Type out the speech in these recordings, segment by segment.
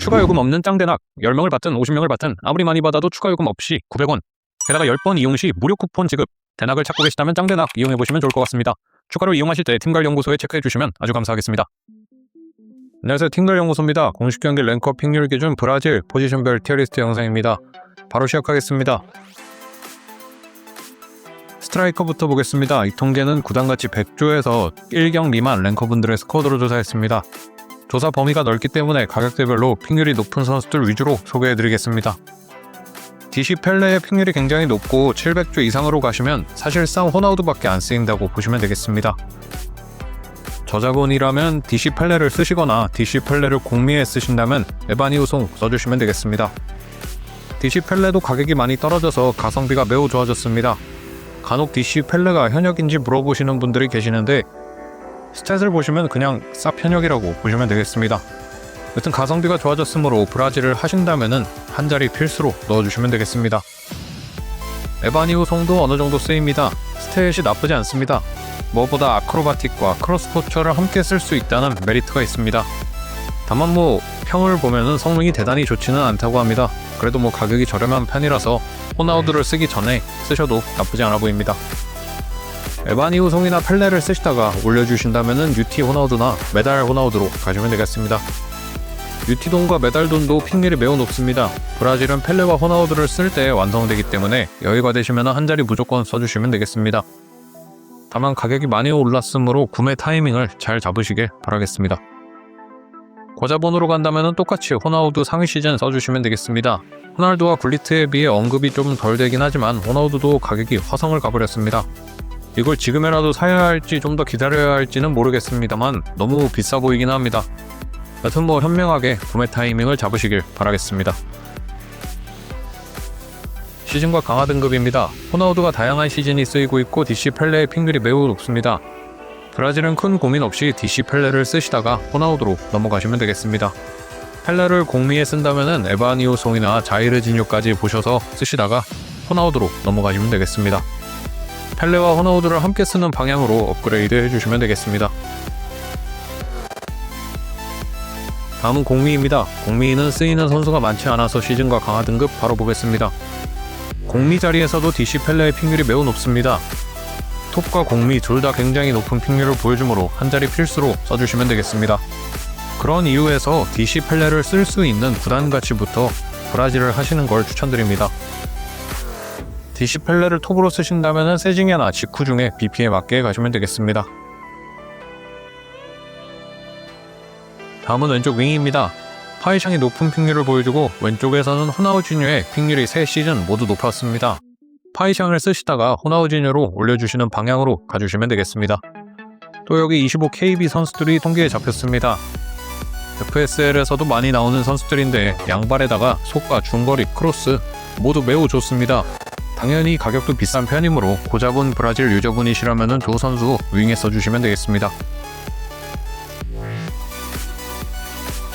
추가 요금 없는 짱대낙 10명을 받든 50명을 받든 아무리 많이 받아도 추가 요금 없이 900원. 게다가 10번 이용 시 무료 쿠폰 지급. 대낙을 찾고 계시다면 짱대낙 이용해보시면 좋을 것 같습니다. 추가로 이용하실 때 팀갈 연구소에 체크해주시면 아주 감사하겠습니다. 안녕하세요 팀갈 연구소입니다. 공식 경기 랭커 픽률 기준 브라질 포지션별 티어리스트 영상입니다. 바로 시작하겠습니다. 스트라이커부터 보겠습니다. 이 통계는 구단가치 100조에서 1경 미만 랭커분들의 스쿼드로 조사했습니다. 조사 범위가 넓기 때문에 가격대별로 픽률이 높은 선수들 위주로 소개해드리겠습니다. DC 펠레의 픽률이 굉장히 높고 700조 이상으로 가시면 사실상 호나우두밖에 안 쓰인다고 보시면 되겠습니다. 저자본이라면 DC 펠레를 쓰시거나 DC 펠레를 공미에 쓰신다면 에바니우송 써주시면 되겠습니다. DC 펠레도 가격이 많이 떨어져서 가성비가 매우 좋아졌습니다. 간혹 DC 펠레가 현역인지 물어보시는 분들이 계시는데 스탯을 보시면 그냥 쌉 현역이라고 보시면 되겠습니다. 여튼 가성비가 좋아졌으므로 브라질을 하신다면은 한 자리 필수로 넣어주시면 되겠습니다. 에바니우 송도 어느 정도 쓰입니다. 스탯이 나쁘지 않습니다. 무엇보다 아크로바틱과 크로스포처를 함께 쓸 수 있다는 메리트가 있습니다. 다만 뭐 평을 보면은 성능이 대단히 좋지는 않다고 합니다. 그래도 뭐 가격이 저렴한 편이라서 호나우드를 쓰기 전에 쓰셔도 나쁘지 않아 보입니다. 에바니우 송이나 펠레를 쓰시다가 올려주신다면은 UT 호나우드나 메달 호나우드로 가시면 되겠습니다. UT돈과 메달돈도 픽률이 매우 높습니다. 브라질은 펠레와 호나우드를 쓸 때 완성되기 때문에 여유가 되시면 한 자리 무조건 써주시면 되겠습니다. 다만 가격이 많이 올랐으므로 구매 타이밍을 잘 잡으시길 바라겠습니다. 고자본으로 간다면 똑같이 호나우두 상위 시즌 써주시면 되겠습니다. 호날두와 굴리트에 비해 언급이 좀 덜 되긴 하지만 호나우두도 가격이 화성을 가버렸습니다. 이걸 지금이라도 사야 할지 좀 더 기다려야 할지는 모르겠습니다만 너무 비싸 보이긴 합니다. 여튼 뭐 현명하게 구매 타이밍을 잡으시길 바라겠습니다. 시즌과 강화 등급입니다. 호나우두가 다양한 시즌이 쓰이고 있고 DC 펠레의 픽률이 매우 높습니다. 브라질은 큰 고민 없이 DC 펠레를 쓰시다가 호나우드로 넘어가시면 되겠습니다. 펠레를 공미에 쓴다면 에바니오송이나 자이르지뉴까지 보셔서 쓰시다가 호나우드로 넘어가시면 되겠습니다. 펠레와 호나우드를 함께 쓰는 방향으로 업그레이드 해주시면 되겠습니다. 다음은 공미입니다. 공미는 쓰이는 선수가 많지 않아서 시즌과 강화 등급 바로 보겠습니다. 공미 자리에서도 DC 펠레의 픽률이 매우 높습니다. 톱과 공미 둘 다 굉장히 높은 픽률을 보여주므로 한 자리 필수로 써주시면 되겠습니다. 그런 이유에서 DC 펠레를 쓸 수 있는 구단 가치부터 브라질을 하시는 걸 추천드립니다. DC 펠레를 톱으로 쓰신다면 세징야나 직후 중에 BP에 맞게 가시면 되겠습니다. 다음은 왼쪽 윙입니다. 파이샹이 높은 픽률을 보여주고 왼쪽에서는 호나우지뉴의 픽률이 3시즌 모두 높았습니다. 파이샹을 쓰시다가 호나우지뉴로 올려주시는 방향으로 가주시면 되겠습니다. 또 여기 25KB 선수들이 통계에 잡혔습니다. FSL에서도 많이 나오는 선수들인데 양발에다가 속과 중거리 크로스 모두 매우 좋습니다. 당연히 가격도 비싼 편이므로 고자본 브라질 유저분이시라면 조 선수 윙에 써주시면 되겠습니다.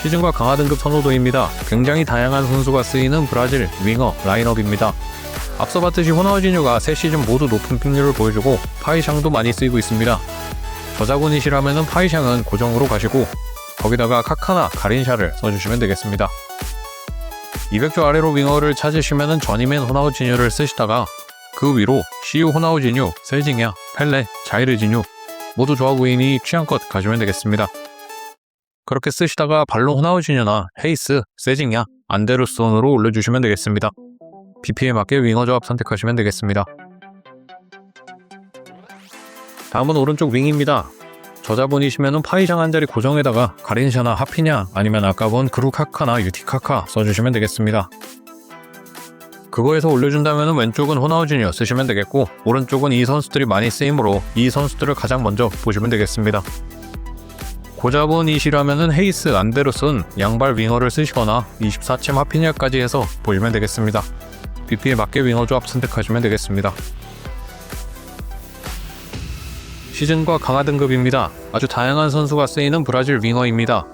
시즌과 강화 등급 선호도입니다. 굉장히 다양한 선수가 쓰이는 브라질 윙어 라인업입니다. 앞서 봤듯이 호나우지뉴가 새 시즌 모두 높은 픽률을 보여주고 파이샹도 많이 쓰이고 있습니다. 저자군이시라면 파이샹은 고정으로 가시고 거기다가 카카나 가린샤를 써주시면 되겠습니다. 200조 아래로 윙어를 찾으시면 전임엔 호나우지뉴를 쓰시다가 그 위로 시우 호나우지뉴, 셀징야, 펠레, 자이르지뉴 모두 좋아 보이니 취향껏 가시면 되겠습니다. 그렇게 쓰시다가 발로 호나우지뉴나 헤이스, 세징야, 안데르손으로 올려주시면 되겠습니다. BP에 맞게 윙어 조합 선택하시면 되겠습니다. 다음은 오른쪽 윙입니다. 저자분이시면 파이장 한 자리 고정에다가 가린샤나 하피냐 아니면 아까 본 그루카카나 유티카카 써주시면 되겠습니다. 그거에서 올려준다면 왼쪽은 호나우지뉴 쓰시면 되겠고 오른쪽은 이 선수들이 많이 쓰이므로 이 선수들을 가장 먼저 보시면 되겠습니다. 고자본이시라면 헤이스, 안데르슨, 양발 윙어를 쓰시거나 24챔 하피냐까지 해서 보시면 되겠습니다. BP에 맞게 윙어 조합 선택하시면 되겠습니다. 시즌과 강화 등급입니다. 아주 다양한 선수가 쓰이는 브라질 윙어입니다.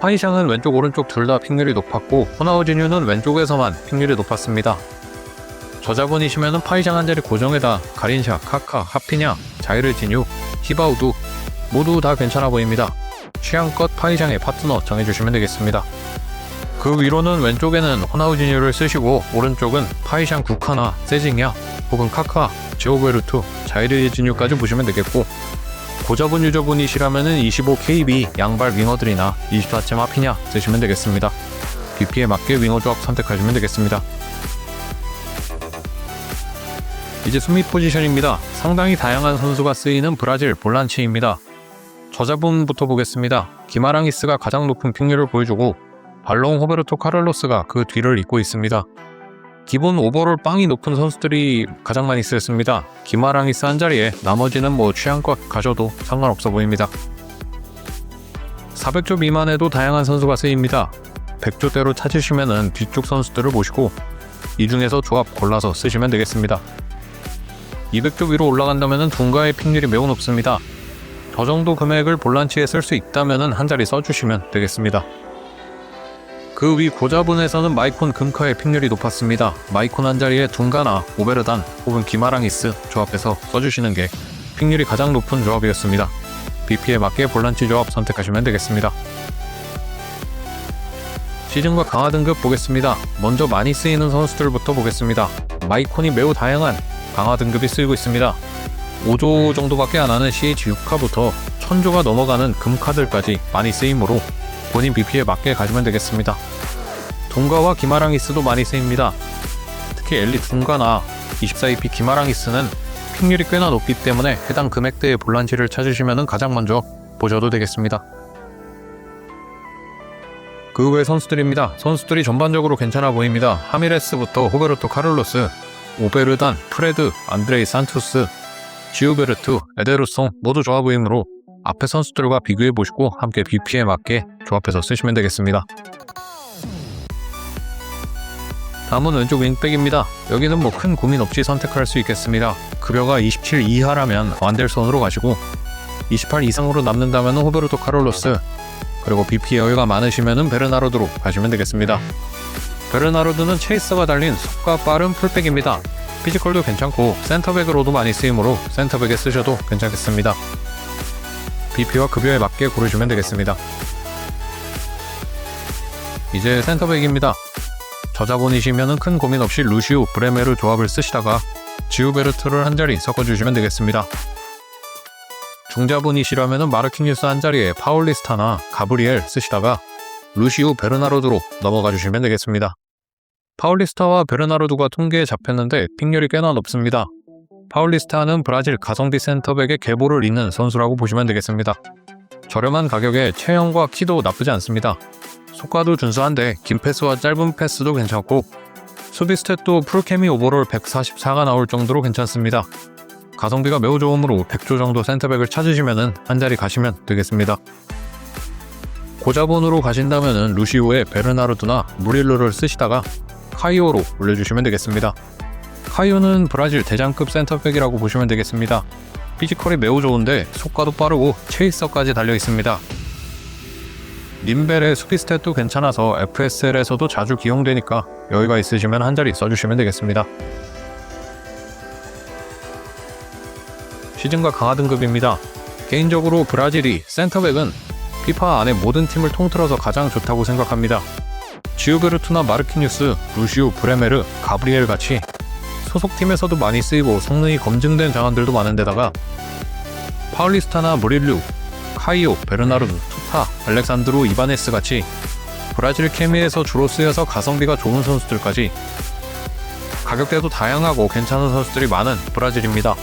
파이샹은 왼쪽 오른쪽 둘 다 픽률이 높았고 호나우지뉴는 왼쪽에서만 픽률이 높았습니다. 저자분이시면 파이샹 한 자리 고정에다 가린샤, 카카, 하피냐, 자이르지뉴, 히바우두 모두 다 괜찮아 보입니다. 취향껏 파이샹의 파트너 정해주시면 되겠습니다. 그 위로는 왼쪽에는 호나우지니를 쓰시고 오른쪽은 파이샹 구카나 세징야 혹은 카카, 제오베르투, 자이르지뉴까지 보시면 되겠고 고저분 유저분이시라면은 25KB 양발 윙어들이나 24체 마피냐 쓰시면 되겠습니다. BP에 맞게 윙어 조합 선택하시면 되겠습니다. 이제 수미 포지션입니다. 상당히 다양한 선수가 쓰이는 브라질 볼란치입니다. 저자분부터 보겠습니다. 기마랑이스가 가장 높은 픽률을 보여주고 발롱 호베르토 카를로스가 그 뒤를 잇고 있습니다. 기본 오버롤 빵이 높은 선수들이 가장 많이 쓰였습니다. 기마랑이스 한 자리에 나머지는 뭐 취향껏 가셔도 상관없어 보입니다. 400조 미만에도 다양한 선수가 쓰입니다. 100조대로 찾으시면은 뒤쪽 선수들을 보시고 이 중에서 조합 골라서 쓰시면 되겠습니다. 200조 위로 올라간다면 둔가의 픽률이 매우 높습니다. 저 정도 금액을 볼란치에 쓸 수 있다면 한 자리 써주시면 되겠습니다. 그 위 고자분에서는 마이콘 금카의 픽률이 높았습니다. 마이콘 한 자리에 둔가나 오베르단 혹은 기마랑이스 조합해서 써주시는 게 픽률이 가장 높은 조합이었습니다. BP에 맞게 볼란치 조합 선택하시면 되겠습니다. 시즌과 강화 등급 보겠습니다. 먼저 많이 쓰이는 선수들부터 보겠습니다. 마이콘이 매우 다양한 강화 등급이 쓰이고 있습니다. 5조 정도밖에 안 하는 CH6카부터 1000조가 넘어가는 금카들까지 많이 쓰이므로 본인 BP에 맞게 가시면 되겠습니다. 동가와 기마랑이스도 많이 쓰입니다. 특히 엘리 둔가나 24EP 기마랑이스는 픽률이 꽤나 높기 때문에 해당 금액대의 볼란치를 찾으시면 가장 먼저 보셔도 되겠습니다. 그 외 선수들입니다. 선수들이 전반적으로 괜찮아 보입니다. 하미레스부터 호베르토 카를로스, 오베르단, 프레드, 안드레이 산투스, 지우베르투, 에데루송 모두 좋아 보이므로 앞에 선수들과 비교해 보시고 함께 BP에 맞게 조합해서 쓰시면 되겠습니다. 다음은 왼쪽 윙백입니다. 여기는 뭐 큰 고민 없이 선택할 수 있겠습니다. 급여가 27 이하라면 완델선으로 가시고 28 이상으로 남는다면 호베르토 카를로스 그리고 BP 여유가 많으시면 베르나르도로 가시면 되겠습니다. 베르나르도는 체이서가 달린 속과 빠른 풀백입니다. 피지컬도 괜찮고 센터백으로도 많이 쓰이므로 센터백에 쓰셔도 괜찮겠습니다. BP와 급여에 맞게 고르시면 되겠습니다. 이제 센터백입니다. 저자본이시면 큰 고민 없이 루시우, 브레메르 조합을 쓰시다가 지우베르트를 한 자리 섞어주시면 되겠습니다. 중자분이시라면 마르키뉴스 한 자리에 파울리스타나 가브리엘 쓰시다가 루시우 베르나르도로 넘어가 주시면 되겠습니다. 파울리스타와 베르나르도가 통계에 잡혔는데 픽률이 꽤나 높습니다. 파울리스타는 브라질 가성비 센터백의 계보를 잇는 선수라고 보시면 되겠습니다. 저렴한 가격에 체형과 키도 나쁘지 않습니다. 속과도 준수한데 긴 패스와 짧은 패스도 괜찮고 수비 스탯도 프로케미 오버롤 144가 나올 정도로 괜찮습니다. 가성비가 매우 좋으므로 100조 정도 센터백을 찾으시면 한 자리 가시면 되겠습니다. 고자본으로 가신다면 루시오의 베르나르도나 무릴로를 쓰시다가 카이오로 올려주시면 되겠습니다. 카이오는 브라질 대장급 센터백이라고 보시면 되겠습니다. 피지컬이 매우 좋은데 속과도 빠르고 체이서까지 달려 있습니다. 림벨의 수비 스탯도 괜찮아서 FSL에서도 자주 기용되니까 여유가 있으시면 한 자리 써주시면 되겠습니다. 시즌과 강화 등급입니다. 개인적으로 브라질이 센터백은 피파 안에 모든 팀을 통틀어서 가장 좋다고 생각합니다. 지우베르투나 마르키뉴스, 루시우, 브레메르, 가브리엘 같이 소속팀에서도 많이 쓰이고 성능이 검증된 장원들도 많은데다가 파울리스타나 무릴루, 카이오, 베르나르도, 투타, 알렉산드로 이바네스 같이 브라질 케미에서 주로 쓰여서 가성비가 좋은 선수들까지 가격대도 다양하고 괜찮은 선수들이 많은 브라질입니다.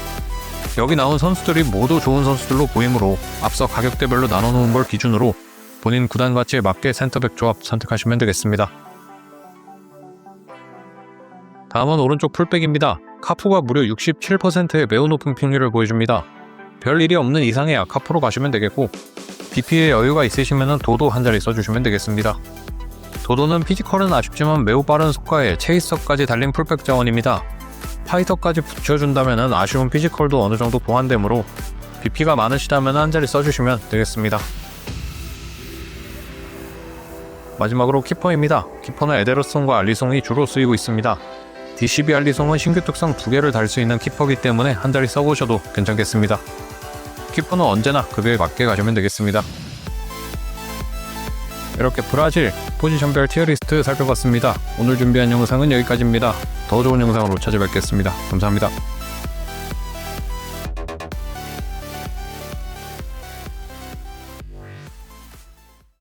여기 나온 선수들이 모두 좋은 선수들로 보이므로 앞서 가격대별로 나눠놓은 걸 기준으로 본인 구단 가치에 맞게 센터백 조합 선택하시면 되겠습니다. 다음은 오른쪽 풀백입니다. 카푸가 무려 67%의 매우 높은 픽률을 보여줍니다. 별 일이 없는 이상의 아카프로 가시면 되겠고 BP에 여유가 있으시면 도도 한 자리 써주시면 되겠습니다. 도도는 피지컬은 아쉽지만 매우 빠른 속과에 체이서까지 달린 풀백 자원입니다. 파이터까지 붙여준다면 아쉬운 피지컬도 어느 정도 보완되므로 BP가 많으시다면 한 자리 써주시면 되겠습니다. 마지막으로 키퍼입니다. 키퍼는 에데르송과 알리송이 주로 쓰이고 있습니다. DCB 알리송은 신규 특성 두 개를 달 수 있는 키퍼이기 때문에 한 자리 써보셔도 괜찮겠습니다. 키퍼는 언제나 급여에 맞게 가시면 되겠습니다. 이렇게 브라질 포지션별 티어리스트 살펴봤습니다. 오늘 준비한 영상은 여기까지입니다. 더 좋은 영상으로 찾아뵙겠습니다. 감사합니다.